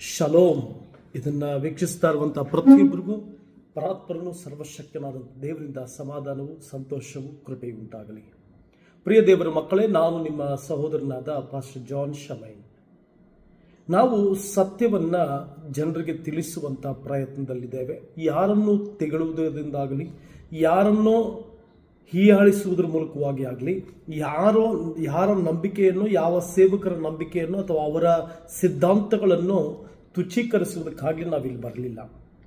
Shalom. ಇದನ್ನು ವೀಕ್ಷಿಸ್ತಾ ಇರುವಂಥ ಪ್ರತಿಯೊಬ್ಬರಿಗೂ ಪರಾತ್ಪರನು ಸರ್ವಶಕ್ತನಾದ ದೇವರಿಂದ ಸಮಾಧಾನವು ಸಂತೋಷವು ಕೃಪೆಯು ಉಂಟಾಗಲಿ. ಪ್ರಿಯ ದೇವರ ಮಕ್ಕಳೇ, ನಾನು ನಿಮ್ಮ ಸಹೋದರನಾದ ಪಾಸ್ಟರ್ ಜಾನ್ ಶಮೈನ್. ನಾವು ಸತ್ಯವನ್ನ ಜನರಿಗೆ ತಿಳಿಸುವಂಥ ಪ್ರಯತ್ನದಲ್ಲಿದ್ದೇವೆ. ಯಾರನ್ನು ತೆಗಳುವುದರಿಂದಾಗಲಿ, ಯಾರನ್ನೋ ಹೀಯಾಳಿಸುವುದರ ಮೂಲಕವಾಗಿ ಆಗಲಿ ಯಾರೋ ಯಾರ ನಂಬಿಕೆಯನ್ನು, ಯಾವ ಸೇವಕರ ನಂಬಿಕೆಯನ್ನು ಅಥವಾ ಅವರ ಸಿದ್ಧಾಂತಗಳನ್ನು ತುಚ್ಛೀಕರಿಸುವುದಕ್ಕಾಗಿ ನಾವಿಲ್ಲಿ ಬರಲಿಲ್ಲ.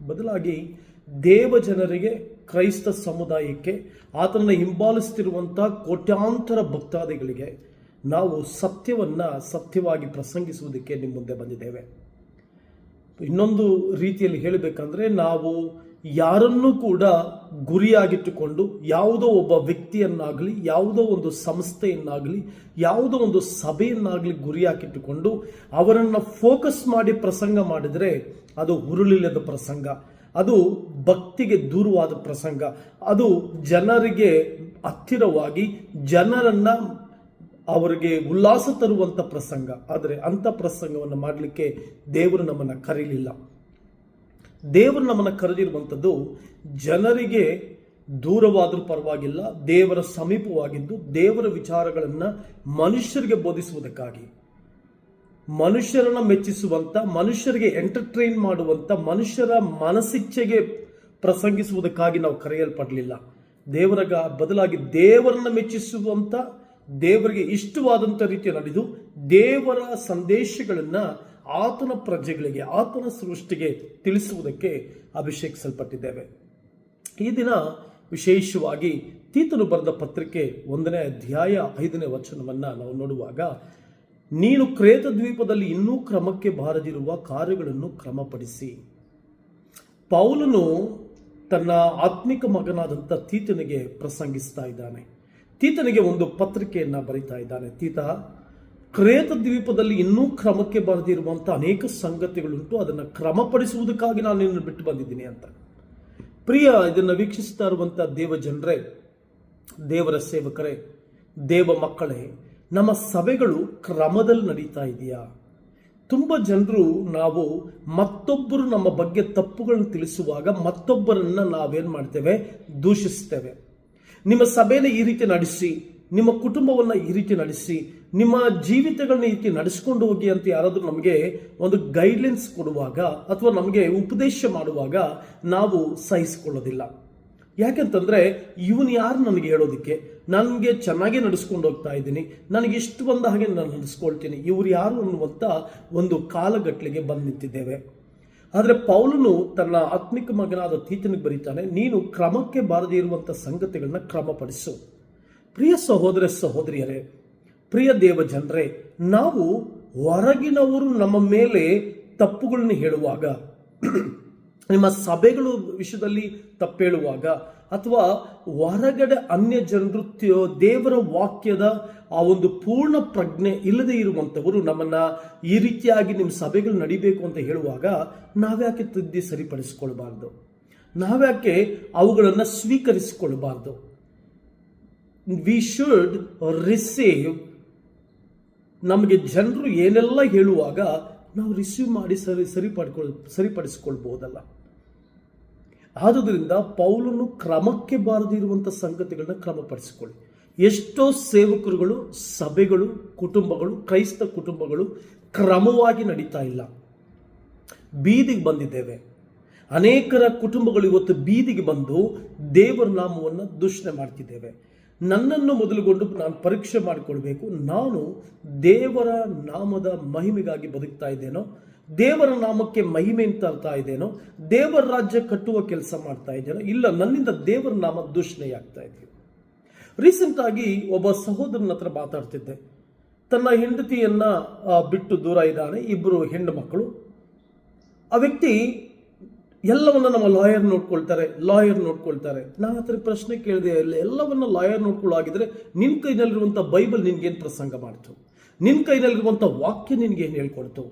ಬದಲಾಗಿ ದೇವ ಜನರಿಗೆ ಕ್ರೈಸ್ತ ಸಮುದಾಯಕ್ಕೆ ಆತನನ್ನು ಹಿಂಬಾಲಿಸುತ್ತಿರುವಂಥ ಕೋಟ್ಯಾಂತರ ಭಕ್ತಾದಿಗಳಿಗೆ ನಾವು ಸತ್ಯವನ್ನ ಸತ್ಯವಾಗಿ ಪ್ರಸಂಗಿಸುವುದಕ್ಕೆ ನಿಮ್ಮ ಮುಂದೆ ಬಂದಿದ್ದೇವೆ. ಇನ್ನೊಂದು ರೀತಿಯಲ್ಲಿ ಹೇಳಬೇಕಂದ್ರೆ ನಾವು ಯಾರನ್ನೂ ಕೂಡ ಗುರಿಯಾಗಿಟ್ಟುಕೊಂಡು ಯಾವುದೋ ಒಬ್ಬ ವ್ಯಕ್ತಿಯನ್ನಾಗಲಿ, ಯಾವುದೋ ಒಂದು ಸಂಸ್ಥೆಯನ್ನಾಗಲಿ, ಯಾವುದೋ ಒಂದು ಸಭೆಯನ್ನಾಗಲಿ ಗುರಿಯಾಗಿಟ್ಟುಕೊಂಡು ಅವರನ್ನು ಫೋಕಸ್ ಮಾಡಿ ಪ್ರಸಂಗ ಮಾಡಿದರೆ ಅದು ಹುರುಳಿಲ್ಲದ ಪ್ರಸಂಗ, ಅದು ಭಕ್ತಿಗೆ ದೂರವಾದ ಪ್ರಸಂಗ, ಅದು ಜನರಿಗೆ ಹತ್ತಿರವಾಗಿ ಜನರನ್ನ ಅವರಿಗೆ ಉಲ್ಲಾಸ ತರುವಂತ ಪ್ರಸಂಗ. ಆದರೆ ಅಂಥ ಪ್ರಸಂಗವನ್ನು ಮಾಡಲಿಕ್ಕೆ ದೇವರು ನಮ್ಮನ್ನು ಕರೀಲಿಲ್ಲ. ದೇವರು ನಮ್ಮನ್ನು ಕರೆದಿರುವಂಥದ್ದು ಜನರಿಗೆ ದೂರವಾದರೂ ಪರವಾಗಿಲ್ಲ, ದೇವರ ಸಮೀಪವಾಗಿದ್ದು ದೇವರ ವಿಚಾರಗಳನ್ನು ಮನುಷ್ಯರಿಗೆ ಬೋಧಿಸುವುದಕ್ಕಾಗಿ. ಮನುಷ್ಯರನ್ನು ಮೆಚ್ಚಿಸುವಂತ, ಮನುಷ್ಯರಿಗೆ ಎಂಟರ್ಟೈನ್ ಮಾಡುವಂತ, ಮನುಷ್ಯರ ಮನಸ್ಸಿಚ್ಛೆಗೆ ಪ್ರಸಂಗಿಸುವುದಕ್ಕಾಗಿ ನಾವು ಕರೆಯಲ್ಪಡಲಿಲ್ಲ. ದೇವರಗ ಬದಲಾಗಿ ದೇವರನ್ನು ಮೆಚ್ಚಿಸುವಂತ, ದೇವರಿಗೆ ಇಷ್ಟವಾದಂಥ ರೀತಿಯ ನಡೆದು ದೇವರ ಸಂದೇಶಗಳನ್ನ ಆತನ ಪ್ರಜೆಗಳಿಗೆ, ಆತನ ಸೃಷ್ಟಿಗೆ ತಿಳಿಸುವುದಕ್ಕೆ ಅಭಿಷೇಕಿಸಲ್ಪಟ್ಟಿದ್ದೇವೆ. ಈ ದಿನ ವಿಶೇಷವಾಗಿ ತೀತನು ಬರೆದ ಪತ್ರಿಕೆ ಒಂದನೇ ಅಧ್ಯಾಯ ಐದನೇ ವಚನವನ್ನು ನಾವು ನೋಡುವಾಗ, ನೀನು ಕ್ರೇತ ದ್ವೀಪದಲ್ಲಿ ಇನ್ನೂ ಕ್ರಮಕ್ಕೆ ಬಾರದಿರುವ ಕಾರ್ಯಗಳನ್ನು ಕ್ರಮಪಡಿಸಿ. ಪೌಲನು ತನ್ನ ಆತ್ಮಿಕ ಮಗನಾದಂಥ ತೀತನಿಗೆ ಪ್ರಸಂಗಿಸ್ತಾ ಇದ್ದಾನೆ. ತೀತನಿಗೆ ಒಂದು ಪತ್ರಿಕೆಯನ್ನು ಬರಿತಾ ಇದ್ದಾನೆ. ತೀತ ಕ್ರೇತ ದ್ವೀಪದಲ್ಲಿ ಇನ್ನೂ ಕ್ರಮಕ್ಕೆ ಬರೆದಿರುವಂಥ ಅನೇಕ ಸಂಗತಿಗಳುಂಟು. ಅದನ್ನು ಕ್ರಮಪಡಿಸುವುದಕ್ಕಾಗಿ ನಾನು ನಿನ್ನನ್ನು ಬಿಟ್ಟು ಬಂದಿದ್ದೀನಿ ಅಂತ. ಪ್ರಿಯ, ಇದನ್ನು ವೀಕ್ಷಿಸ್ತಾ ಇರುವಂಥ ದೇವ ಜನರೇ, ದೇವರ ಸೇವಕರೇ, ದೇವ ಮಕ್ಕಳೇ, ನಮ್ಮ ಸಭೆಗಳು ಕ್ರಮದಲ್ಲಿ ನಡೀತಾ ಇದೆಯಾ? ತುಂಬ ಜನರು ನಾವು ಮತ್ತೊಬ್ಬರು ನಮ್ಮ ಬಗ್ಗೆ ತಪ್ಪುಗಳನ್ನು ತಿಳಿಸುವಾಗ ಮತ್ತೊಬ್ಬರನ್ನು ನಾವೇನು ಮಾಡ್ತೇವೆ? ದೂಷಿಸ್ತೇವೆ. ನಿಮ್ಮ ಸಭೆಯನ್ನು ಈ ರೀತಿ ನಡೆಸಿ ನಿಮ್ಮ ಕುಟುಂಬವನ್ನ ಈ ರೀತಿ ನಡೆಸಿ, ನಿಮ್ಮ ಜೀವಿತಗಳನ್ನ ಈ ರೀತಿ ನಡೆಸ್ಕೊಂಡು ಹೋಗಿ ಅಂತ ಯಾರಾದರೂ ನಮಗೆ ಒಂದು ಗೈಡ್ಲೈನ್ಸ್ ಕೊಡುವಾಗ ಅಥವಾ ನಮಗೆ ಉಪದೇಶ ಮಾಡುವಾಗ ನಾವು ಸಹಿಸಿಕೊಳ್ಳೋದಿಲ್ಲ. ಯಾಕೆಂತಂದ್ರೆ ಇವನು ಯಾರು ನನಗೆ ಹೇಳೋದಕ್ಕೆ? ನನಗೆ ಚೆನ್ನಾಗಿ ನಡೆಸ್ಕೊಂಡು ಹೋಗ್ತಾ ಇದ್ದೀನಿ, ನನಗೆ ಇಷ್ಟು ಬಂದ ಹಾಗೆ ನಾನು ನಡೆಸ್ಕೊಳ್ತೀನಿ, ಇವ್ರು ಯಾರು ಅನ್ನುವಂಥ ಒಂದು ಕಾಲಗಟ್ಟಲೆಗೆ ಬಂದು ನಿಂತಿದ್ದೇವೆ. ಆದರೆ ಪೌಲನು ತನ್ನ ಆತ್ಮಿಕ ಮಗನಾದ ತೀತನಿಗೆ ಬರೀತಾನೆ, ನೀನು ಕ್ರಮಕ್ಕೆ ಬಾರದೇ ಇರುವಂಥ ಸಂಗತಿಗಳನ್ನ ಕ್ರಮಪಡಿಸು. ಪ್ರಿಯ ಸಹೋದರ ಸಹೋದರಿಯರೇ, ಪ್ರಿಯ ದೇವ ಜನರೇ ನಾವು ಹೊರಗಿನವರು ನಮ್ಮ ಮೇಲೆ ತಪ್ಪುಗಳನ್ನು ಹೇಳುವಾಗ, ನಿಮ್ಮ ಸಭೆಗಳು ವಿಷಯದಲ್ಲಿ ತಪ್ಪೇಳುವಾಗ, ಅಥವಾ ಹೊರಗಡೆ ಅನ್ಯ ಜನರು ದೇವರ ವಾಕ್ಯದ ಆ ಒಂದು ಪೂರ್ಣ ಪ್ರಜ್ಞೆ ಇಲ್ಲದೆ ಇರುವಂಥವರು ನಮ್ಮನ್ನ ಈ ರೀತಿಯಾಗಿ ನಿಮ್ಮ ಸಭೆಗಳು ನಡಿಬೇಕು ಅಂತ ಹೇಳುವಾಗ, ನಾವ್ಯಾಕೆ ತಿದ್ದಿ ಸರಿಪಡಿಸಿಕೊಳ್ಬಾರ್ದು? ನಾವ್ಯಾಕೆ ಅವುಗಳನ್ನು ಸ್ವೀಕರಿಸಿಕೊಳ್ಬಾರ್ದು? ವಿ ಶುಡ್ ರಿಸೀವ್ ನಮಗೆ ಜನರು ಏನೆಲ್ಲ ಹೇಳುವಾಗ ನಾವು ರಿಸೀವ್ ಮಾಡಿ ಸರಿ, ಸರಿಪಡ್ಕೊಳ್ ಸರಿಪಡಿಸಿಕೊಳ್ಬಹುದಲ್ಲ ಆದುದರಿಂದ ಪೌಲನು ಕ್ರಮಕ್ಕೆ ಬಾರದಿರುವಂಥ ಸಂಗತಿಗಳನ್ನ ಕ್ರಮಪಡಿಸಿಕೊಳ್ಳಿ. ಎಷ್ಟೋ ಸೇವಕರುಗಳು, ಸಭೆಗಳು, ಕುಟುಂಬಗಳು, ಕ್ರೈಸ್ತ ಕುಟುಂಬಗಳು ಕ್ರಮವಾಗಿ ನಡೀತಾ ಇಲ್ಲ. ಬೀದಿಗೆ ಬಂದಿದ್ದೇವೆ. ಅನೇಕರ ಕುಟುಂಬಗಳು ಇವತ್ತು ಬೀದಿಗೆ ಬಂದು ದೇವರ ನಾಮವನ್ನು ದೂಷಣೆ ಮಾಡ್ತಿದ್ದೇವೆ. ನನ್ನನ್ನು ಮೊದಲುಗೊಂಡು ನಾನು ಪರೀಕ್ಷೆ ಮಾಡಿಕೊಳ್ಬೇಕು. ನಾನು ದೇವರ ನಾಮದ ಮಹಿಮೆಗಾಗಿ ಬದುಕ್ತಾ ಇದ್ದೇನೋ, ದೇವರ ನಾಮಕ್ಕೆ ಮಹಿಮೆ ಅಂತ ತರ್ತಾ ಇದ್ದೇನೋ, ದೇವರ ರಾಜ್ಯ ಕಟ್ಟುವ ಕೆಲಸ ಮಾಡ್ತಾ ಇದ್ದೇನೋ, ಇಲ್ಲ, ನನ್ನಿಂದ ದೇವರ ನಾಮ ದೂಷಣೆಯಾಗ್ತಾ ಇದೆ ರೀಸೆಂಟ್ ಆಗಿ ಒಬ್ಬ ಸಹೋದರನ ಹತ್ರ ಮಾತಾಡ್ತಿದ್ದೆ. ತನ್ನ ಹೆಂಡತಿಯನ್ನ ಬಿಟ್ಟು ದೂರ ಇದ್ದಾನೆ. ಇಬ್ಬರು ಹೆಣ್ಣು ಮಕ್ಕಳು. ಆ ವ್ಯಕ್ತಿ ಎಲ್ಲವನ್ನ ನಮ್ಮ ಲಾಯರ್ ನೋಡ್ಕೊಳ್ತಾರೆ ಲಾಯರ್ ನೋಡ್ಕೊಳ್ತಾರೆ. ನಾನು ಥರ ಪ್ರಶ್ನೆ ಕೇಳಿದೆ ಎಲ್ಲ ಎಲ್ಲವನ್ನ ಲಾಯರ್ ನೋಡ್ಕೊಳ್ಳಾಗಿದ್ರೆ ನಿನ್ನ ಕೈನಲ್ಲಿರುವಂಥ ಬೈಬಲ್ ನಿನ್ಗೇನು ಪ್ರಸಂಗ ಮಾಡ್ತು? ನಿನ್ನ ಕೈನಲ್ಲಿರುವಂಥ ವಾಕ್ಯ ನಿನ್ಗೇನು ಹೇಳ್ಕೊಡ್ತು?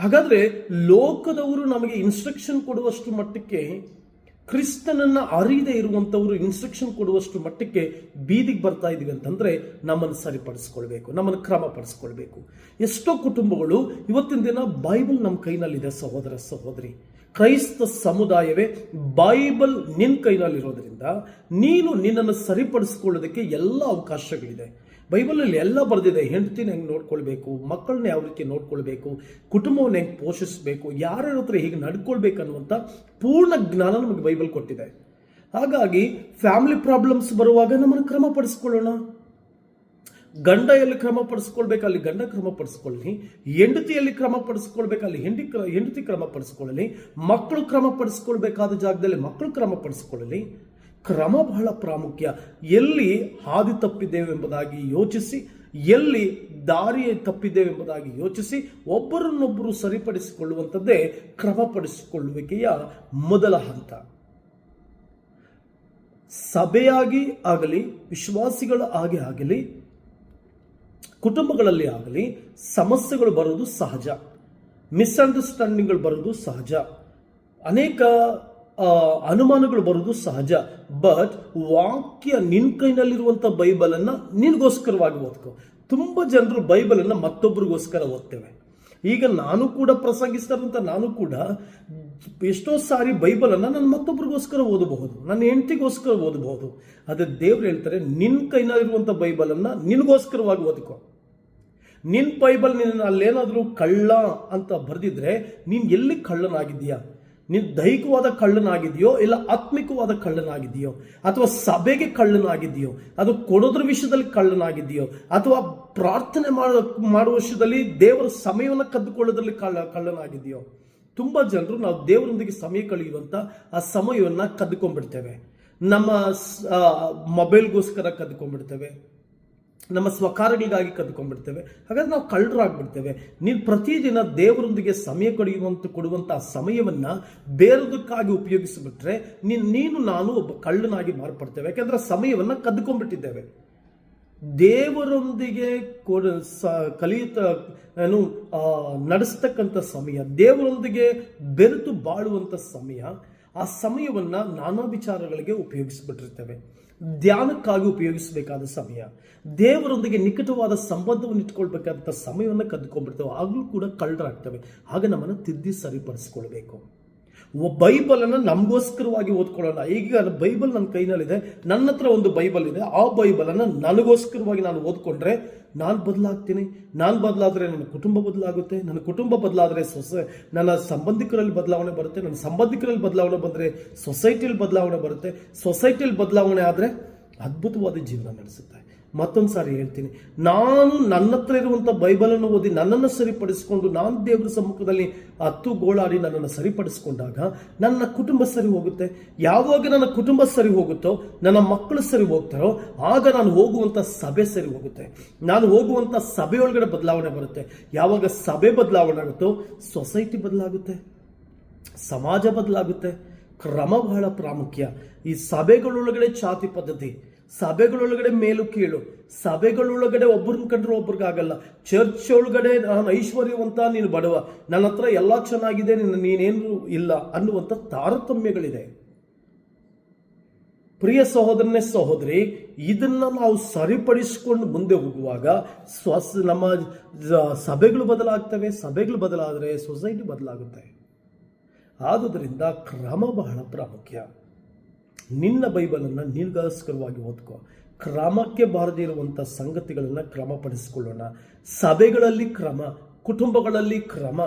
ಹಾಗಾದ್ರೆ ಲೋಕದವರು ನಮಗೆ ಇನ್ಸ್ಟ್ರಕ್ಷನ್ ಕೊಡುವಷ್ಟು ಮಟ್ಟಕ್ಕೆ, ಕ್ರಿಸ್ತನನ್ನು ಅರಿಯದೇ ಇರುವಂಥವರು ಇನ್ಸ್ಟ್ರಕ್ಷನ್ ಕೊಡುವಷ್ಟು ಮಟ್ಟಕ್ಕೆ ಬೀದಿಗೆ ಬರ್ತಾ ಇದೀವಿ ಅಂತಂದರೆ ನಮ್ಮನ್ನು ಸರಿಪಡಿಸ್ಕೊಳ್ಬೇಕು, ನಮ್ಮನ್ನು ಕ್ರಮ ಪಡಿಸ್ಕೊಳ್ಬೇಕು ಎಷ್ಟೋ ಕುಟುಂಬಗಳು ಇವತ್ತಿನ ದಿನ ಬೈಬಲ್ ನಮ್ಮ ಕೈನಲ್ಲಿದೆ, ಸಹೋದರ, ಸಹೋದರಿ. ಕ್ರೈಸ್ತ ಸಮುದಾಯವೇ ಬೈಬಲ್ ನಿನ್ನ ಕೈನಲ್ಲಿರೋದ್ರಿಂದ ನೀನು ನಿನ್ನನ್ನು ಸರಿಪಡಿಸ್ಕೊಳ್ಳೋದಕ್ಕೆ ಎಲ್ಲ ಅವಕಾಶಗಳಿದೆ. ಬೈಬಲಲ್ಲಿ ಎಲ್ಲ ಬರೆದಿದೆ. ಹೆಂಡತಿನ ಹೆಂಗೆ ನೋಡ್ಕೊಳ್ಬೇಕು? ಮಕ್ಕಳನ್ನ ಯಾವ ರೀತಿ ನೋಡ್ಕೊಳ್ಬೇಕು? ಕುಟುಂಬವನ್ನ ಹೆಂಗೆ ಪೋಷಿಸಬೇಕು? ಯಾರ್ಯಾರ ಹತ್ರ ಹೀಗೆ ನಡ್ಕೊಳ್ಬೇಕು ಅನ್ನುವಂಥ ಪೂರ್ಣ ಜ್ಞಾನ ನಮಗೆ ಬೈಬಲ್ ಕೊಟ್ಟಿದೆ. ಹಾಗಾಗಿ ಫ್ಯಾಮಿಲಿ ಪ್ರಾಬ್ಲಮ್ಸ್ ಬರುವಾಗ ನಮ್ಮನ್ನು ಕ್ರಮ ಪಡಿಸ್ಕೊಳ್ಳೋಣ ಗಂಡ ಎಲ್ಲಿ ಕ್ರಮ ಪಡಿಸ್ಕೊಳ್ಬೇಕು, ಅಲ್ಲಿ ಗಂಡ ಕ್ರಮ ಪಡಿಸ್ಕೊಳ್ಳಿ ಹೆಂಡತಿಯಲ್ಲಿ ಕ್ರಮ ಪಡಿಸ್ಕೊಳ್ಬೇಕು, ಅಲ್ಲಿ ಹೆಂಡಿ ಹೆಂಡತಿ ಕ್ರಮ ಪಡಿಸ್ಕೊಳ್ಳಲಿ ಮಕ್ಕಳು ಕ್ರಮ ಪಡಿಸ್ಕೊಳ್ಬೇಕಾದ ಜಾಗದಲ್ಲಿ ಮಕ್ಕಳು ಕ್ರಮ ಪಡಿಸ್ಕೊಳ್ಳಲಿ ಕ್ರಮ ಬಹಳ ಪ್ರಾಮುಖ್ಯ. ಎಲ್ಲಿ ಹಾದಿ ತಪ್ಪಿದ್ದೇವೆಂಬುದಾಗಿ ಯೋಚಿಸಿ, ಎಲ್ಲಿ ದಾರಿ ತಪ್ಪಿದ್ದೇವೆಂಬುದಾಗಿ ಯೋಚಿಸಿ, ಒಬ್ಬರನ್ನೊಬ್ಬರು ಸರಿಪಡಿಸಿಕೊಳ್ಳುವಂಥದ್ದೇ ಕ್ರಮಪಡಿಸಿಕೊಳ್ಳುವಿಕೆಯ ಮೊದಲ ಹಂತ. ಸಭೆಯಾಗಿ ಆಗಲಿ, ವಿಶ್ವಾಸಿಗಳ ಹಾಗೆ ಆಗಲಿ ಕುಟುಂಬಗಳಲ್ಲಿ ಆಗಲಿ ಸಮಸ್ಯೆಗಳು ಬರೋದು ಸಹಜ ಮಿಸ್ಅಂಡರ್ಸ್ಟ್ಯಾಂಡಿಂಗ್ಗಳು ಬರೋದು ಸಹಜ, ಅನೇಕ ಅನುಮಾನಗಳು ಬರೋದು ಸಹಜ. ಬಟ್ ವಾಕ್ಯ ನಿನ್ ಕೈನಲ್ಲಿರುವಂಥ ಬೈಬಲನ್ನು ನಿನಗೋಸ್ಕರವಾಗಿ ಓದ್ಕೋ. ತುಂಬ ಜನರು ಬೈಬಲನ್ನು ಮತ್ತೊಬ್ಬರಿಗೋಸ್ಕರ ಓದ್ತೇವೆ. ಈಗ ನಾನು ಕೂಡ ಪ್ರಸಂಗಿಸ್ತಾರಂತ ನಾನು ಕೂಡ ಎಷ್ಟೋ ಸಾರಿ ಬೈಬಲನ್ನು ನಾನು ಮತ್ತೊಬ್ಬರಿಗೋಸ್ಕರ ಓದಬಹುದು, ನನ್ನ ಹೆಂಡತಿಗೋಸ್ಕರ ಓದಬಹುದು ಅದೇ ದೇವ್ರು ಹೇಳ್ತಾರೆ ನಿನ್ನ ಕೈನಲ್ಲಿರುವಂಥ ಬೈಬಲನ್ನು ನಿನಗೋಸ್ಕರವಾಗಿ ಓದಿಕೊ. ನಿನ್ನ ಬೈಬಲ್ ನಿನ್ನ ಅಲ್ಲೇನಾದರೂ ಕಳ್ಳ ಅಂತ ಬರೆದಿದ್ರೆ, ನೀನು ಎಲ್ಲಿ ಕಳ್ಳನಾಗಿದ್ದೀಯಾ? ನೀನು ದೈಹಿಕವಾದ ಕಳ್ಳನಾಗಿದೆಯೋ ಇಲ್ಲ ಆತ್ಮಿಕವಾದ ಕಳ್ಳನಾಗಿದೆಯೋ ಅಥವಾ ಸಭೆಗೆ ಕಳ್ಳನಾಗಿದೆಯೋ ಅದು ಕೊಡೋದ್ರ ವಿಷಯದಲ್ಲಿ ಕಳ್ಳನಾಗಿದೆಯೋ ಅಥವಾ ಪ್ರಾರ್ಥನೆ ಮಾಡೋ, ಮಾಡುವ ವಿಷಯದಲ್ಲಿ ದೇವರ ಸಮಯವನ್ನು ಕದ್ದುಕೊಳ್ಳೋದ್ರಲ್ಲಿ ಕಳ್ಳ ಕಳ್ಳನಾಗಿದೆಯೋ ತುಂಬಾ ಜನರು ನಾವು ದೇವರೊಂದಿಗೆ ಸಮಯ ಕಳೆಯುವಂತ ಆ ಸಮಯವನ್ನ ಕದ್ಕೊಂಡ್ಬಿಡ್ತೇವೆ ನಮ್ಮ ಮೊಬೈಲ್ಗೋಸ್ಕರ ಕದ್ಕೊಂಡ್ಬಿಡ್ತೇವೆ ನಮ್ಮ ಸ್ವಕಾರಗಳಿಗಾಗಿ ಕದ್ಕೊಂಡ್ಬಿಡ್ತೇವೆ ಹಾಗಾದ್ರೆ ನಾವು ಕಳ್ಳರಾಗ್ಬಿಡ್ತೇವೆ. ನೀನು ಪ್ರತಿದಿನ ದೇವರೊಂದಿಗೆ ಸಮಯ ಕಳೆಯುವಂತ, ಕೊಡುವಂತ ಸಮಯವನ್ನು ಬೇರೆದಕ್ಕಾಗಿ ಉಪಯೋಗಿಸಿಬಿಟ್ರೆ ನೀನು, ನಾನು ಒಬ್ಬ ಕಳ್ಳನಾಗಿ ಮಾರ್ಪಡ್ತೇವೆ. ಯಾಕಂದ್ರೆ ಸಮಯವನ್ನ ಕದ್ಕೊಂಡ್ಬಿಟ್ಟಿದ್ದೇವೆ ದೇವರೊಂದಿಗೆ ಕೊಡ ಸ ಕಲಿಯುತ್ತ, ಏನು ನಡೆಸ್ತಕ್ಕಂಥ ಸಮಯ, ದೇವರೊಂದಿಗೆ ಬೆರೆತು ಬಾಳುವಂಥ ಸಮಯ, ಆ ಸಮಯವನ್ನ ನಾನಾ ವಿಚಾರಗಳಿಗೆ ಉಪಯೋಗಿಸ್ಬಿಟ್ಟಿರ್ತೇವೆ. ಧ್ಯಾನಕ್ಕಾಗಿ ಉಪಯೋಗಿಸಬೇಕಾದ ಸಮಯ, ದೇವರೊಂದಿಗೆ ನಿಕಟವಾದ ಸಂಬಂಧವನ್ನು ಇಟ್ಕೊಳ್ಬೇಕಾದಂಥ ಸಮಯವನ್ನು ಕದ್ಕೊಂಡ್ಬಿಡ್ತೇವೆ ಆಗಲೂ ಕೂಡ ಕಳ್ಳರಾಗ್ತವೆ. ಆಗ ನಮ್ಮನ್ನು ತಿದ್ದಿ ಸರಿಪಡಿಸ್ಕೊಳ್ಬೇಕು. ಬೈಬಲನ್ನು ನಮಗೋಸ್ಕರವಾಗಿ ಓದ್ಕೊಳ್ಳೋಣ ಈಗ ಬೈಬಲ್ ನನ್ನ ಕೈನಲ್ಲಿದೆ, ನನ್ನ ಹತ್ರ ಒಂದು ಬೈಬಲ್ ಇದೆ, ಆ ಬೈಬಲನ್ನು ನನಗೋಸ್ಕರವಾಗಿ ನಾನು ಓದ್ಕೊಂಡ್ರೆ ನಾನು ಬದಲಾಗ್ತೀನಿ. ನಾನು ಬದಲಾದರೆ ನನ್ನ ಕುಟುಂಬ ಬದಲಾಗುತ್ತೆ. ನನ್ನ ಕುಟುಂಬ ಬದಲಾದರೆ ಸೊಸೆ, ನನ್ನ ಸಂಬಂಧಿಕರಲ್ಲಿ ಬದಲಾವಣೆ ಬರುತ್ತೆ. ನನ್ನ ಸಂಬಂಧಿಕರಲ್ಲಿ ಬದಲಾವಣೆ ಬಂದರೆ ಸೊಸೈಟಿಯಲ್ಲಿ ಬದಲಾವಣೆ ಬರುತ್ತೆ. ಸೊಸೈಟಿಯಲ್ಲಿ ಬದಲಾವಣೆ ಆದರೆ ಅದ್ಭುತವಾದ ಜೀವನ ನಡೆಸುತ್ತೆ. ಮತ್ತೊಂದು ಸಾರಿ ಹೇಳ್ತೀನಿ. ನಾನು ನನ್ನ ಹತ್ರ ಇರುವಂಥ ಬೈಬಲನ್ನು ಓದಿ ನನ್ನನ್ನು ಸರಿಪಡಿಸಿಕೊಂಡು ನಾನು ದೇವರ ಸಮ್ಮುಖದಲ್ಲಿ ಹತ್ತು ಗೋಳಾಡಿ ನನ್ನನ್ನು ಸರಿಪಡಿಸಿಕೊಂಡಾಗ ನನ್ನ ಕುಟುಂಬ ಸರಿ ಹೋಗುತ್ತೆ. ಯಾವಾಗ ನನ್ನ ಕುಟುಂಬ ಸರಿ ಹೋಗುತ್ತೋ, ನನ್ನ ಮಕ್ಕಳು ಸರಿ ಹೋಗ್ತಾರೋ, ಆಗ ನಾನು ಹೋಗುವಂಥ ಸಭೆ ಸರಿ ಹೋಗುತ್ತೆ. ನಾನು ಹೋಗುವಂಥ ಸಭೆಯೊಳಗಡೆ ಬದಲಾವಣೆ ಬರುತ್ತೆ. ಯಾವಾಗ ಸಭೆ ಬದಲಾವಣೆ ಆಗುತ್ತೋ, ಸೊಸೈಟಿ ಬದಲಾಗುತ್ತೆ. ಸಮಾಜ ಬದಲಾಗುತ್ತೆ. ಕ್ರಮ ಬಹಳ ಪ್ರಾಮುಖ್ಯ. ಈ ಸಭೆಗಳೊಳಗಡೆ ಛಾತಿ ಪದ್ಧತಿ ಸಭೆಗಳೊಳಗಡೆ ಮೇಲು ಕೀಳು. ಸಭೆಗಳೊಳಗಡೆ ಒಬ್ಬರನ್ನ ಕಂಡ್ರೆ ಒಬ್ರಿಗಾಗಲ್ಲ. ಚರ್ಚ್ ಒಳಗಡೆ ನಾನು ಐಶ್ವರ್ಯವಂತ, ನೀನು ಬಡವ. ನನ್ನ ಹತ್ರ ಎಲ್ಲ ಚೆನ್ನಾಗಿದೆ, ನಿನ್ನ ನೀನೇನು ಇಲ್ಲ ಅನ್ನುವಂಥ ತಾರತಮ್ಯಗಳಿದೆ. ಪ್ರಿಯ ಸಹೋದರನೇ, ಸಹೋದರಿ, ಇದನ್ನ ನಾವು ಸರಿಪಡಿಸಿಕೊಂಡು ಮುಂದೆ ಹೋಗುವಾಗ ಸ್ವಸ್ ನಮ್ಮ ಸಭೆಗಳು ಬದಲಾಗ್ತವೆ, ಸಭೆಗಳು ಬದಲಾದರೆ ಸೊಸೈಟಿ ಬದಲಾಗುತ್ತೆ. ಆದುದರಿಂದ ಕ್ರಮ ಬಹಳ ಪ್ರಾಮುಖ್ಯ. ನಿನ್ನ ಬೈಬಲನ್ನು ನಿರ್ಗಾಸ್ಕರವಾಗಿ ಓದ್ಕೊ. ಕ್ರಮಕ್ಕೆ ಬಾರದೇ ಇರುವಂಥ ಸಂಗತಿಗಳನ್ನು ಕ್ರಮಪಡಿಸಿಕೊಳ್ಳೋಣ. ಸಭೆಗಳಲ್ಲಿ ಕ್ರಮ, ಕುಟುಂಬಗಳಲ್ಲಿ ಕ್ರಮ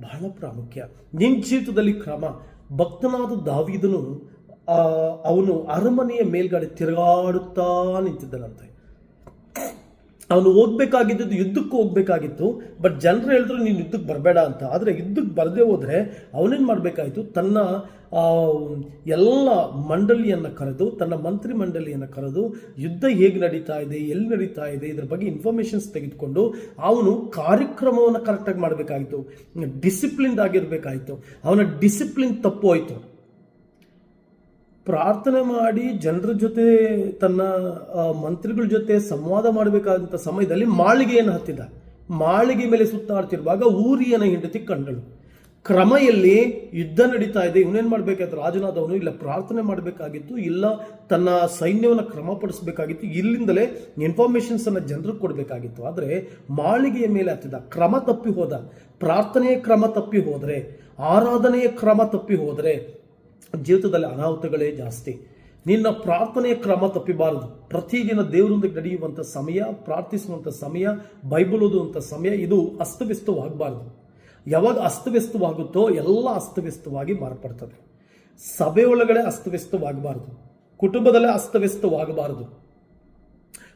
ಬಹಳ ಪ್ರಾಮುಖ್ಯ. ನಿನ್ನ ಜೀವಿತದಲ್ಲಿ ಕ್ರಮ. ಭಕ್ತನಾದ ದಾವಿದನು ಅವನು ಅರಮನೆಯ ಮೇಲ್ಗಡೆ ತಿರುಗಾಡುತ್ತಾ ನಿಂತಿದ್ದನಂತೆ. ಅವನು ಹೋಗ್ಬೇಕಾಗಿದ್ದು ಯುದ್ಧಕ್ಕೆ ಹೋಗ್ಬೇಕಾಗಿತ್ತು ಬಟ್ ಜನರು ಹೇಳಿದ್ರು ನೀನು ಯುದ್ಧಕ್ಕೆ ಬರಬೇಡ ಅಂತ. ಆದರೆ ಯುದ್ಧಕ್ಕೆ ಬರದೇ ಹೋದರೆ ಅವನೇನು ಮಾಡಬೇಕಾಯಿತು? ತನ್ನ ಎಲ್ಲ ಮಂಡಳಿಯನ್ನು ಕರೆದು, ತನ್ನ ಮಂತ್ರಿ ಮಂಡಳಿಯನ್ನು ಕರೆದು ಯುದ್ಧ ಹೇಗೆ ನಡೀತಾ ಇದೆ, ಎಲ್ಲಿ ನಡೀತಾ ಇದೆ, ಇದ್ರ ಬಗ್ಗೆ ಇನ್ಫಾರ್ಮೇಷನ್ಸ್ ತೆಗೆದುಕೊಂಡು ಅವನು ಕಾರ್ಯಕ್ರಮವನ್ನು ಕರೆಕ್ಟಾಗಿ ಮಾಡಬೇಕಾಗಿತ್ತು ಡಿಸಿಪ್ಲಿನ್ಡ್ ಆಗಿರಬೇಕಾಯಿತು. ಅವನ ಡಿಸಿಪ್ಲಿನ್ ತಪ್ಪು ಹೋಯ್ತು. ಪ್ರಾರ್ಥನೆ ಮಾಡಿ ಜನರ ಜೊತೆ ತನ್ನ ಮಂತ್ರಿಗಳ ಜೊತೆ ಸಂವಾದ ಮಾಡಬೇಕಾದಂಥ ಸಮಯದಲ್ಲಿ ಮಾಳಿಗೆಯನ್ನು ಹತ್ತಿದ. ಮಾಳಿಗೆ ಮೇಲೆ ಸುತ್ತಾಡ್ತಿರುವಾಗ ಊರಿಯನ ಹೆಂಡತಿ ಕಂಡಳು. ಕ್ರಮೆಯಲ್ಲಿ ಯುದ್ಧ ನಡೀತಾ ಇದೆ, ಇವನೇನ್ ಮಾಡ್ಬೇಕಾಯ್ತು ರಾಜನಾದವನು ಇಲ್ಲ, ಪ್ರಾರ್ಥನೆ ಮಾಡಬೇಕಾಗಿತ್ತು, ಇಲ್ಲ ತನ್ನ ಸೈನ್ಯವನ್ನು ಕ್ರಮಪಡಿಸಬೇಕಾಗಿತ್ತು, ಇಲ್ಲಿಂದಲೇ ಇನ್ಫಾರ್ಮೇಷನ್ಸನ್ನು ಜನರಿಗೆ ಕೊಡಬೇಕಾಗಿತ್ತು. ಆದರೆ ಮಾಳಿಗೆಯ ಮೇಲೆ ಹತ್ತಿದ, ಕ್ರಮ ತಪ್ಪಿ ಹೋದ, ಪ್ರಾರ್ಥನೆಯ ಕ್ರಮ ತಪ್ಪಿ ಹೋದರೆ, ಆರಾಧನೆಯ ಕ್ರಮ ತಪ್ಪಿ ಹೋದ್ರೆ ಜೀವಿತದಲ್ಲಿ ಅನಾಹುತಗಳೇ ಜಾಸ್ತಿ. ನಿನ್ನ ಪ್ರಾರ್ಥನೆಯ ಕ್ರಮ ತಪ್ಪಿಬಾರದು. ಪ್ರತಿದಿನ ದೇವರೊಂದಿಗೆ ನಡೆಯುವಂಥ ಸಮಯ ಪ್ರಾರ್ಥಿಸುವಂಥ ಸಮಯ, ಬೈಬಲ್ ಓದುವಂಥ ಸಮಯ, ಇದು ಅಸ್ತವ್ಯಸ್ತವಾಗಬಾರದು. ಯಾವಾಗ ಅಸ್ತವ್ಯಸ್ತವಾಗುತ್ತೋ ಎಲ್ಲ ಅಸ್ತವ್ಯಸ್ತವಾಗಿ ಮಾರ್ಪಡ್ತದೆ. ಸಭೆ ಒಳಗಡೆ ಅಸ್ತವ್ಯಸ್ತವಾಗಬಾರದು. ಕುಟುಂಬದಲ್ಲೇ ಅಸ್ತವ್ಯಸ್ತವಾಗಬಾರದು.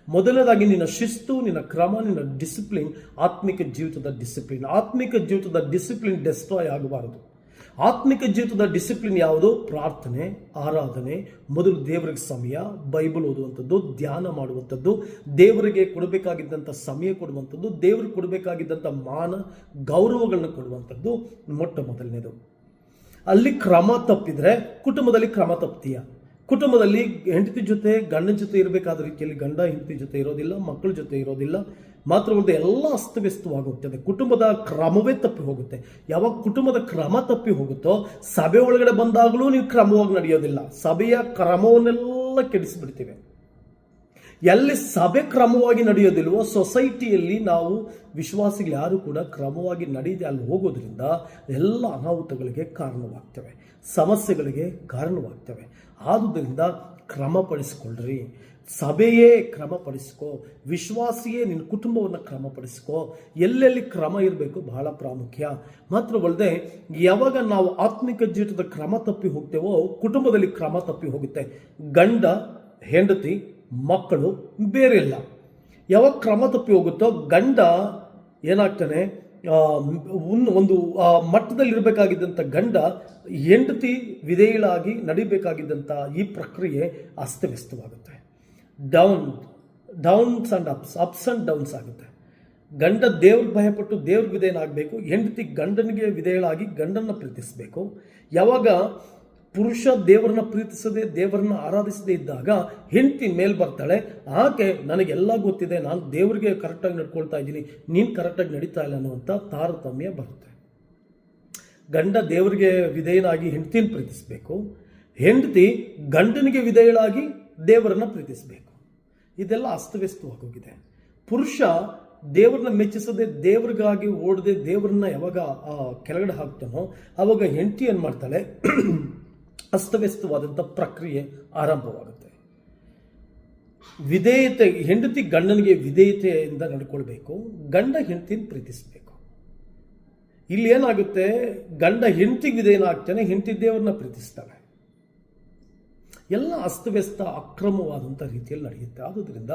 ಮೊದಲನೇದಾಗಿ ನಿನ್ನ ಶಿಸ್ತು, ನಿನ್ನ ಕ್ರಮ, ನಿನ್ನ ಡಿಸಿಪ್ಲಿನ್, ಆತ್ಮಿಕ ಜೀವಿತದ ಡಿಸಿಪ್ಲಿನ್. ಆತ್ಮಿಕ ಜೀವಿತದ ಡಿಸಿಪ್ಲಿನ್ ಡೆಸ್ಟ್ರಾಯ್ ಆಗಬಾರದು. ಆತ್ಮಿಕ ಜೀವಿತದ ಡಿಸಿಪ್ಲಿನ್ ಯಾವುದು? ಪ್ರಾರ್ಥನೆ, ಆರಾಧನೆ, ಮೊದಲು ದೇವರಿಗೆ ಸಮಯ, ಬೈಬಲ್ ಓದುವಂಥದ್ದು, ಧ್ಯಾನ ಮಾಡುವಂಥದ್ದು, ದೇವರಿಗೆ ಕೊಡಬೇಕಾಗಿದ್ದಂಥ ಸಮಯ ಕೊಡುವಂಥದ್ದು, ದೇವರಿಗೆ ಕೊಡಬೇಕಾಗಿದ್ದಂಥ ಮಾನ, ಗೌರವಗಳನ್ನ ಕೊಡುವಂಥದ್ದು ಮೊಟ್ಟ ಮೊದಲನೇದು. ಅಲ್ಲಿ ಕ್ರಮ ತಪ್ಪಿದರೆ ಕುಟುಂಬದಲ್ಲಿ ಕ್ರಮ ತಪ್ತೀಯ? ಕುಟುಂಬದಲ್ಲಿ ಹೆಂಡತಿ ಜೊತೆ, ಗಂಡನ ಜೊತೆ ಇರಬೇಕಾದ ರೀತಿಯಲ್ಲಿ ಗಂಡ, ಹೆಂಡತಿ ಜೊತೆ ಇರೋದಿಲ್ಲ, ಮಕ್ಕಳ ಜೊತೆ ಇರೋದಿಲ್ಲ ಮಾತ್ರವಲ್ಲದೆ ಎಲ್ಲ ಅಸ್ತವ್ಯಸ್ತವಾಗುತ್ತೆ ಹೋಗ್ತದೆ ಕುಟುಂಬದ ಕ್ರಮವೇ ತಪ್ಪಿ ಹೋಗುತ್ತೆ. ಯಾವಾಗ ಕುಟುಂಬದ ಕ್ರಮ ತಪ್ಪಿ ಹೋಗುತ್ತೋ, ಸಭೆ ಒಳಗಡೆ ಬಂದಾಗಲೂ ನೀವು ಕ್ರಮವಾಗಿ ನಡೆಯೋದಿಲ್ಲ. ಸಭೆಯ ಕ್ರಮವನ್ನೆಲ್ಲ ಕೆಡಿಸಿಬಿಡ್ತೀವಿ. ಎಲ್ಲಿ ಸಭೆ ಕ್ರಮವಾಗಿ ನಡೆಯೋದಿಲ್ವೋ, ಸೊಸೈಟಿಯಲ್ಲಿ ನಾವು ವಿಶ್ವಾಸಿಗಳು ಯಾರು ಕೂಡ ಕ್ರಮವಾಗಿ ನಡೆಯದೆ ಅಲ್ಲಿ ಹೋಗೋದ್ರಿಂದ ಎಲ್ಲ ಅನಾಹುತಗಳಿಗೆ ಕಾರಣವಾಗ್ತವೆ. ಸಮಸ್ಯೆಗಳಿಗೆ ಕಾರಣವಾಗ್ತವೆ. ಆದುದರಿಂದ ಕ್ರಮಪಡಿಸಿಕೊಳ್ಳ್ರಿ ಸಭೆಯೇ ಕ್ರಮಪಡಿಸ್ಕೋ ವಿಶ್ವಾಸಿಯೇ ನಿನ್ನ ಕುಟುಂಬವನ್ನು ಕ್ರಮಪಡಿಸ್ಕೋ. ಎಲ್ಲೆಲ್ಲಿ ಕ್ರಮ ಇರಬೇಕು ಬಹಳ ಪ್ರಾಮುಖ್ಯ. ಮಾತ್ರವಲ್ಲದೆ ಯಾವಾಗ ನಾವು ಆತ್ಮಿಕ ಜೀವಿತದ ಕ್ರಮ ತಪ್ಪಿ ಹೋಗ್ತೇವೋ ಕುಟುಂಬದಲ್ಲಿ ಕ್ರಮ ತಪ್ಪಿ ಹೋಗುತ್ತೆ. ಗಂಡ ಹೆಂಡತಿ ಮಕ್ಕಳು ಬೇರೆ ಇಲ್ಲ. ಯಾವಾಗ ಕ್ರಮ ತಪ್ಪಿ ಹೋಗುತ್ತೋ ಗಂಡ ಏನಾಗ್ತಾನೆ ಒಂದು ಆ, ಮಟ್ಟದಲ್ಲಿರಬೇಕಾಗಿದ್ದಂಥ ಗಂಡ ಹೆಂಡತಿ ವಿಧೇಯಳಾಗಿ ನಡಿಬೇಕಾಗಿದ್ದಂಥ ಈ ಪ್ರಕ್ರಿಯೆ ಅಸ್ತವ್ಯಸ್ತವಾಗುತ್ತೆ. Down downs and ups ups and downs ಆಗುತ್ತೆ. ಗಂಡ ದೇವ್ರಿಗೆ ಭಯಪಟ್ಟು ದೇವ್ರಿಗೆ ವಿಧೇಯನಾಗಬೇಕು ಹೆಂಡತಿ ಗಂಡನಿಗೆ ವಿಧೇಯಳಾಗಿ ಗಂಡನ್ನು ಪ್ರೀತಿಸಬೇಕು. ಯಾವಾಗ ಪುರುಷ ದೇವರನ್ನ ಪ್ರೀತಿಸದೆ, ದೇವರನ್ನ ಆರಾಧಿಸದೇ ಇದ್ದಾಗ ಹೆಂಡತಿ ಮೇಲೆ ಬರ್ತಾಳೆ, ಆಕೆ, ನನಗೆಲ್ಲ ಗೊತ್ತಿದೆ, ನಾನು ದೇವರಿಗೆ ಕರೆಕ್ಟಾಗಿ ನಡ್ಕೊಳ್ತಾ ಇದ್ದೀನಿ, ನೀನು ಕರೆಕ್ಟಾಗಿ ನಡೀತಾ ಇಲ್ಲ ಅನ್ನುವಂಥ ತಾರತಮ್ಯ ಬರುತ್ತೆ. ಗಂಡ ದೇವರಿಗೆ ವಿಧೇಯನಾಗಿ ಹೆಂಡತಿನ ಪ್ರೀತಿಸಬೇಕು, ಹೆಂಡತಿ ಗಂಡನಿಗೆ ವಿಧೇಯಳಾಗಿ ದೇವರನ್ನ ಪ್ರೀತಿಸಬೇಕು. ಇದೆಲ್ಲ ಅಸ್ತವ್ಯಸ್ತವಾಗೋಗಿದೆ. ಪುರುಷ ದೇವರನ್ನ ಮೆಚ್ಚಿಸದೆ ದೇವರಿಗಾಗಿ ಓಡದೆ ದೇವರನ್ನ ಯಾವಾಗ ಕೆಳಗಡೆ ಹಾಕ್ತಾನೋ, ಅವಾಗ ಹೆಂಡತಿ ಏನು ಮಾಡ್ತಾಳೆ? ಅಸ್ತವ್ಯಸ್ತವಾದಂಥ ಪ್ರಕ್ರಿಯೆ ಆರಂಭವಾಗುತ್ತೆ. ವಿಧೇಯತೆ, ಹೆಂಡತಿ ಗಂಡನಿಗೆ ವಿಧೇಯತೆಯಿಂದ ನಡ್ಕೊಳ್ಬೇಕು. ಗಂಡ ಹೆಂಡತಿನ ಪ್ರೀತಿಸಬೇಕು. ಇಲ್ಲಿ ಏನಾಗುತ್ತೆ? ಗಂಡ ಹೆಂಡತಿಗೆ ವಿಧೇಯನಾಗ್ತಾನೆ, ಹೆಂಡತಿ ದೇವರನ್ನ ಪ್ರೀತಿಸ್ತಾಳೆ. ಎಲ್ಲ ಅಸ್ತವ್ಯಸ್ತ ಅಕ್ರಮವಾದಂಥ ರೀತಿಯಲ್ಲಿ ನಡೆಯುತ್ತೆ. ಆದುದರಿಂದ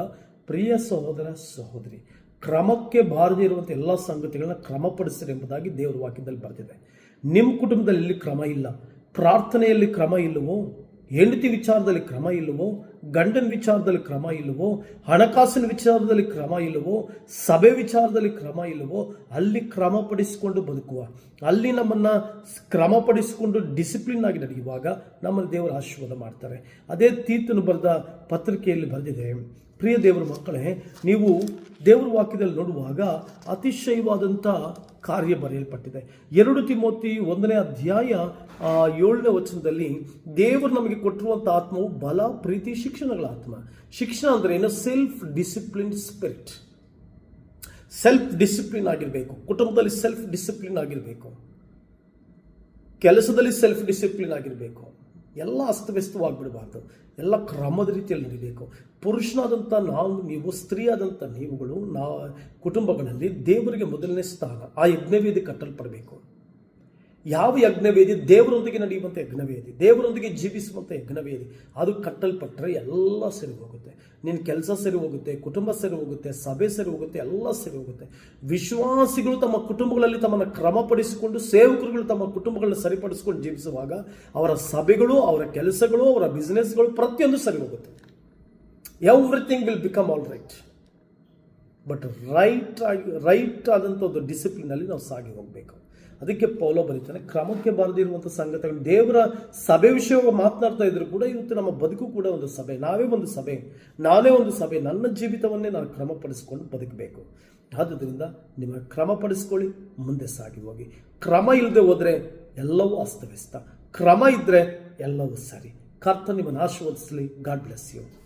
ಪ್ರಿಯ ಸಹೋದರ, ಸಹೋದರಿ, ಕ್ರಮಕ್ಕೆ ಬಾರದೇ ಇರುವಂಥ ಎಲ್ಲ ಸಂಗತಿಗಳನ್ನ ಕ್ರಮಪಡಿಸಿರಿ ಎಂಬುದಾಗಿ ದೇವರ ವಾಕ್ಯದಲ್ಲಿ ಬರೆದಿದೆ. ನಿಮ್ಮ ಕುಟುಂಬದಲ್ಲಿ ಕ್ರಮ ಇಲ್ಲ. ಪ್ರಾರ್ಥನೆಯಲ್ಲಿ ಕ್ರಮ ಇಲ್ಲವೋ, ಹೆಂಡತಿ ವಿಚಾರದಲ್ಲಿ ಕ್ರಮ ಇಲ್ಲವೋ ಗಂಡನ ವಿಚಾರದಲ್ಲಿ ಕ್ರಮ ಇಲ್ಲವೋ, ಹಣಕಾಸಿನ ವಿಚಾರದಲ್ಲಿ ಕ್ರಮ ಇಲ್ಲವೋ, ಸಭೆ ವಿಚಾರದಲ್ಲಿ ಕ್ರಮ ಇಲ್ಲವೋ, ಅಲ್ಲಿ ಕ್ರಮಪಡಿಸಿಕೊಂಡು ಬದುಕುವ. ಅಲ್ಲಿ ನಮ್ಮನ್ನ ಕ್ರಮಪಡಿಸಿಕೊಂಡು ಡಿಸಿಪ್ಲಿನ್ ಆಗಿ ನಡೆಯುವಾಗ ನಮ್ಮನ್ನು ದೇವರು ಆಶೀರ್ವಾದ ಮಾಡ್ತಾರೆ. ಅದೇ ತೀರ್ಥನು ಬರೆದ ಪತ್ರಿಕೆಯಲ್ಲಿ ಬರೆದಿದೆ ಪ್ರಿಯ ದೇವರ ಮಕ್ಕಳೇ, ನೀವು ದೇವರ ವಾಕ್ಯದಲ್ಲಿ ನೋಡುವಾಗ ಅತಿಶಯವಾದಂಥ ಕಾರ್ಯ ಬರೆಯಲ್ಪಟ್ಟಿದೆ. ಎರಡು ತಿಮೋತಿ ಒಂದನೇ ಅಧ್ಯಾಯ ಏಳನೇ ವಚನದಲ್ಲಿ ದೇವರು ನಮಗೆ ಕೊಟ್ಟಿರುವಂಥ ಆತ್ಮವು ಬಲ, ಪ್ರೀತಿ, ಶಿಕ್ಷಣಗಳ ಆತ್ಮ. ಶಿಕ್ಷಣ ಅಂದರೆ ಏನು? Self discipline spirit self discipline ಆಗಿರಬೇಕು. ಕುಟುಂಬದಲ್ಲಿ ಸೆಲ್ಫ್ ಡಿಸಿಪ್ಲಿನ್ ಆಗಿರಬೇಕು. ಕೆಲಸದಲ್ಲಿ ಸೆಲ್ಫ್ ಡಿಸಿಪ್ಲಿನ್ ಆಗಿರಬೇಕು. ಎಲ್ಲ ಅಸ್ತವ್ಯಸ್ತವಾಗಿಬಿಡಬಾರ್ದು. ಎಲ್ಲ ಕ್ರಮದ ರೀತಿಯಲ್ಲಿ ನಡಿಬೇಕು. ಪುರುಷನಾದಂಥ ನಾವು, ನೀವು, ಸ್ತ್ರೀಯಾದಂಥ ನೀವುಗಳು, ನಾ, ಕುಟುಂಬಗಳಲ್ಲಿ ದೇವರಿಗೆ ಮೊದಲನೇ ಸ್ಥಾನ, ಆ ಯಜ್ಞವೇದಿ ಕಟ್ಟಲ್ಪಡಬೇಕು. ಯಾವ ಯಜ್ಞವೇದಿ ದೇವರೊಂದಿಗೆ ನಡೆಯುವಂಥ ಯಜ್ಞವೇದಿ, ದೇವರೊಂದಿಗೆ ಜೀವಿಸುವಂಥ ಯಜ್ಞವೇದಿ, ಅದು ಕಟ್ಟಲ್ಪಟ್ಟರೆ ಎಲ್ಲ ಸರಿ ಹೋಗುತ್ತೆ. ನಿನ್ನ ಕೆಲಸ ಸರಿ ಹೋಗುತ್ತೆ, ಕುಟುಂಬ ಸರಿ ಹೋಗುತ್ತೆ, ಸಭೆ ಸರಿ ಹೋಗುತ್ತೆ, ಎಲ್ಲ ಸರಿ ಹೋಗುತ್ತೆ. ವಿಶ್ವಾಸಿಗಳು ತಮ್ಮ ಕುಟುಂಬಗಳಲ್ಲಿ ತಮ್ಮನ್ನು ಕ್ರಮಪಡಿಸಿಕೊಂಡು, ಸೇವಕರುಗಳು ತಮ್ಮ ಕುಟುಂಬಗಳನ್ನ ಸರಿಪಡಿಸಿಕೊಂಡು ಜೀವಿಸುವಾಗ ಅವರ ಸಭೆಗಳು, ಅವರ ಕೆಲಸಗಳು, ಅವರ ಬಿಸ್ನೆಸ್ಗಳು ಪ್ರತಿಯೊಂದು ಸರಿ ಹೋಗುತ್ತೆ. Everything will become all right but right ಆಗಿ ರೈಟ್ ಆದಂಥ ಒಂದು ಡಿಸಿಪ್ಲಿನಲ್ಲಿ ನಾವು ಸಾಗಿ ಹೋಗಬೇಕು. ಅದಕ್ಕೆ ಪೌಲೋ ಬರೀತಾನೆ, ಕ್ರಮಕ್ಕೆ ಬಾರದಿರುವಂಥ ಸಂಗತಿಗಳು. ದೇವರ ಸಭೆ ವಿಷಯವಾಗಿ ಮಾತನಾಡ್ತಾ ಇದ್ರು ಕೂಡ ಇವತ್ತು ನಮ್ಮ ಬದುಕು ಕೂಡ ಒಂದು ಸಭೆ. ನಾವೇ ಒಂದು ಸಭೆ. ನಾನೇ ಒಂದು ಸಭೆ. ನನ್ನ ಜೀವಿತವನ್ನೇ ನಾನು ಕ್ರಮಪಡಿಸಿಕೊಂಡು ಬದುಕಬೇಕು. ಆದ್ದರಿಂದ ನಿಮ್ಮ ಕ್ರಮಪಡಿಸ್ಕೊಳ್ಳಿ, ಮುಂದೆ ಸಾಗಿ ಹೋಗಿ. ಕ್ರಮ ಇಲ್ಲದೆ ಹೋದರೆ ಎಲ್ಲವೂ ಅಸ್ತವ್ಯಸ್ತ. ಕ್ರಮ ಇದ್ದರೆ ಎಲ್ಲವೂ ಸರಿ. ಕರ್ತ ನಿಮ್ಮನ್ನು ಆಶೀರ್ವದಿಸಲಿ. God bless you